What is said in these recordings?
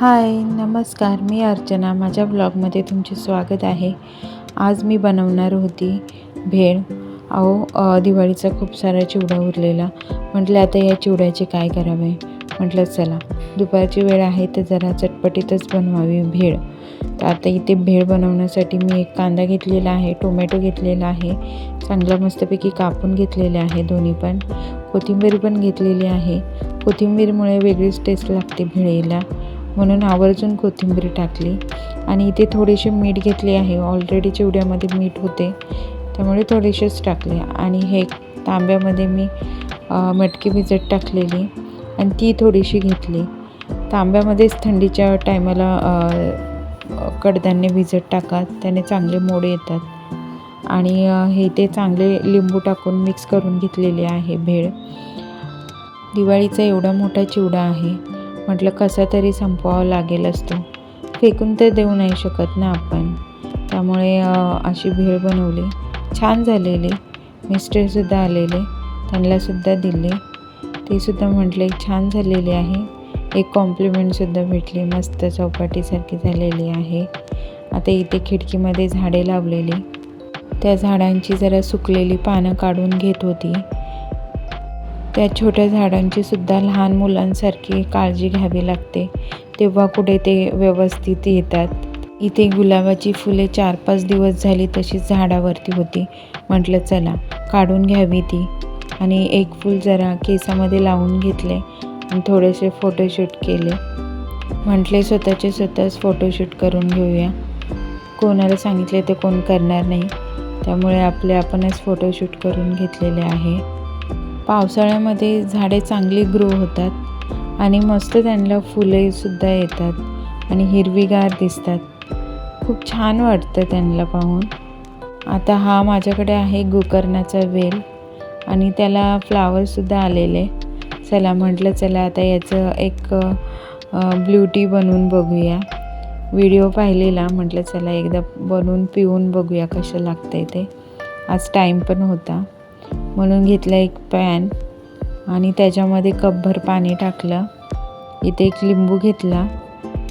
हाय नमस्कार. मी अर्चना. माझ्या ब्लॉगमध्ये तुमचे स्वागत आहे. आज मी बनवणार होती भेळ. अहो दिवाळीचा खूप सारा चिवडा उरलेला. म्हटलं आता या चिवड्याचे काय करावे? म्हटलं चला. दुपारची वेळ आहे तर जरा चटपटीतच बनवावी भेळ. तर आता इथे भेळ बनवण्यासाठी मी एक कांदा घेतलेला आहे टोमॅटो घेतलेला आहे. चांगला मस्तपैकी कापून घेतलेले आहे दोन्ही पण. कोथिंबीर पण घेतलेली आहे. कोथिंबीरमुळे वेगळीच टेस्ट लागते भेळीला. म्हणून आवर्जून कोथिंबीर टाकली. आणि इथे थोडेसे मीठ घेतले आहे. ऑलरेडी चिवड्यामध्ये मीठ होते. त्यामुळे थोडेसेच टाकले. आणि हे तांब्यामध्ये मी मटकी भिजत टाकलेली. आणि ती थोडीशी घेतली. तांब्यामध्येच थंडीच्या टायमाला कडधान्य भिजत टाका. त्याने चांगले मोड येतात. आणि हे ते चांगले लिंबू टाकून मिक्स करून घेतलेले आहे. भेळ. दिवाळीचा एवढा मोठा चिवडा आहे. म्हटलं कसा तरी संपवावा लागेल असतो. फेकून तर देऊ नाही शकत ना आपण. त्यामुळे अशी भेळ बनवली. छान झालेली. मिस्टरसुद्धा आलेले. त्यांनासुद्धा दिले. ते सुद्धा म्हटले छान झालेली आहे. एक कॉम्प्लिमेंटसुद्धा भेटली. मस्त चौपाटीसारखी झालेली आहे. आता इथे खिडकीमध्ये झाडे लावलेली. त्या झाडांची जरा सुकलेली पानं काढून घेत होती. त्या छोट्या झाडांची सुद्धा लहान मुलांसारखी काळजी घ्यावी लागते. तेव्हा कुठे ते व्यवस्थित येतात. इथे गुलाबाची फुले चार पाच दिवस झाली तशीच झाडावरती होती. म्हटलं चला काढून घ्यावी ती. आणि एक फूल जरा केसामध्ये लावून घेतले आणि थोडेसे फोटोशूट केले. म्हटले स्वतःचे स्वतःच फोटोशूट करून घेऊया. कोणाला सांगितले ते कोण करणार नाही. त्यामुळे आपले आपणच फोटोशूट करून घेतलेले आहे. पावसाळ्यामध्ये झाडे चांगली ग्रो होतात आणि मस्त त्यांना फुलेसुद्धा येतात आणि हिरवीगार दिसतात. खूप छान वाटतं त्यांना पाहून. आता हा माझ्याकडे आहे गोकर्णाचा वेल आणि त्याला फ्लावरसुद्धा आलेले. चला म्हटलं चला आता याचं एक ब्ल्यू टी बनवून बघूया. व्हिडिओ पाहिलेला म्हटलं चला एकदा बनवून पिऊन बघूया कसं लागतंय ते. आज टाईम पण होता. म्हणून घेतला एक पॅन आणि त्याच्यामध्ये कपभर पाणी टाकलं. इथे एक लिंबू घेतला.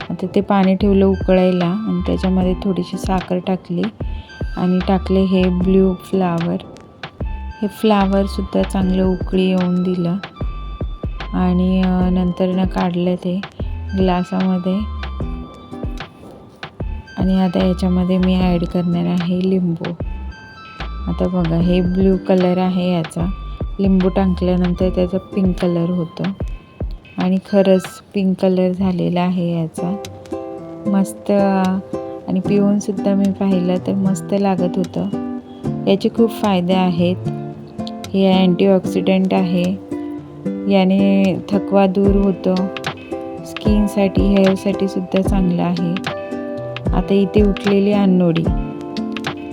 आता ते पाणी ठेवलं उकळायला आणि त्याच्यामध्ये थोडीशी साखर टाकली आणि टाकले हे ब्ल्यू फ्लावर. हे फ्लावरसुद्धा चांगलं उकळी येऊन दिलं आणि नंतरनं नंतर काढलं ते ग्लासामध्ये. आणि आता याच्यामध्ये मी ॲड करणार आहे लिंबू. आता बघा हे ब्ल्यू कलर आहे याचा. लिंबू टाकल्यानंतर त्याचा पिंक कलर होतो. आणि खरंच पिंक कलर झालेला आहे याचा. मस्त आणि पिऊनसुद्धा मी पाहिलं तर मस्त लागत होतं. याचे खूप फायदे आहेत. हे अँटीऑक्सिडंट आहे. याने थकवा दूर होतो. स्किनसाठी हेअरसाठी सुद्धा चांगलं आहे. आता इथे उठलेली अन्नोडी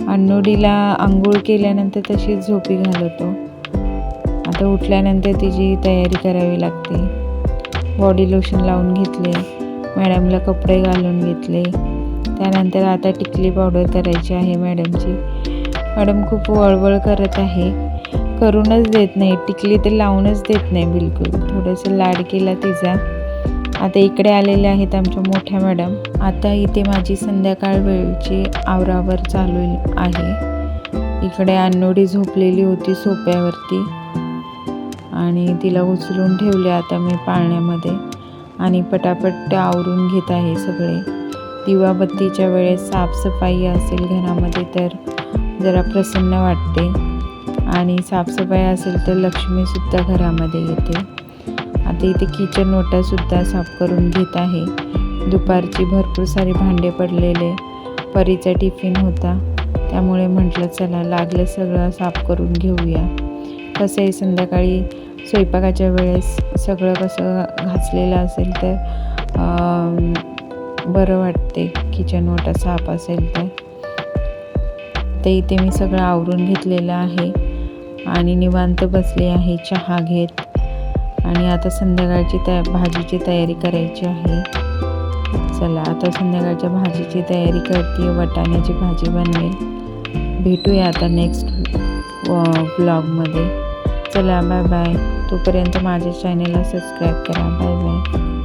अन्नोडीला आंघोळ केल्यानंतर तशीच झोपी घालवतो. आता उठल्यानंतर तिची तयारी करावी लागते. बॉडी लोशन लावून घेतले मॅडमला कपडे घालून घेतले. त्यानंतर आता टिकली पावडर करायची आहे मॅडमची. मॅडम खूप वळवळ करत आहे. करूनच देत नाही टिकली तर लावूनच देत नाही बिलकुल. थोडंसं लाड केला तिचा. आता इकडे आलेले आहेत आमच्या मोठ्या मॅडम. आता इथे माझी संध्याकाळ वेळची आवरावर चालू आहे. इकडे अन्नोडी झोपलेली होती सोप्यावरती. आणि तिला उचलून ठेवले आता मी पाळण्यामध्ये. आणि पटापट आवरून घेत आहे सगळे. दिवाबत्तीच्या वेळेस साफसफाई असेल घरामध्ये तर जरा प्रसन्न वाटते. आणि साफसफाई असेल तर लक्ष्मीसुद्धा घरामध्ये येते. आता इथे किचन ओटासुद्धा साफ करून घेत आहे. दुपारची भरपूर सारे भांडे पडलेले. परीचा टिफिन होता. त्यामुळे म्हटलं चला लागलं सगळं साफ करून घेऊया. कसं आहे संध्याकाळी स्वयंपाकाच्या वेळेस सगळं कसं घासलेलं असेल तर बरं वाटते. किचन ओटा साफ असेल तर. ते इथे मी सगळं आवरून घेतलेलं आहे. आणि निवांत बसले आहे. चहा घेत. आणि आता संध्याकाळची त्या भाजीची तयारी करायची आहे. चला आता संध्याकाळच्या भाजीची तयारी करते वाटाण्याची भाजी बनवेल. भेटूया आता नेक्स्ट ब्लॉगमध्ये चला बाय बाय तोपर्यंत माझ्या चॅनेलला सबस्क्राईब करा. Bye bye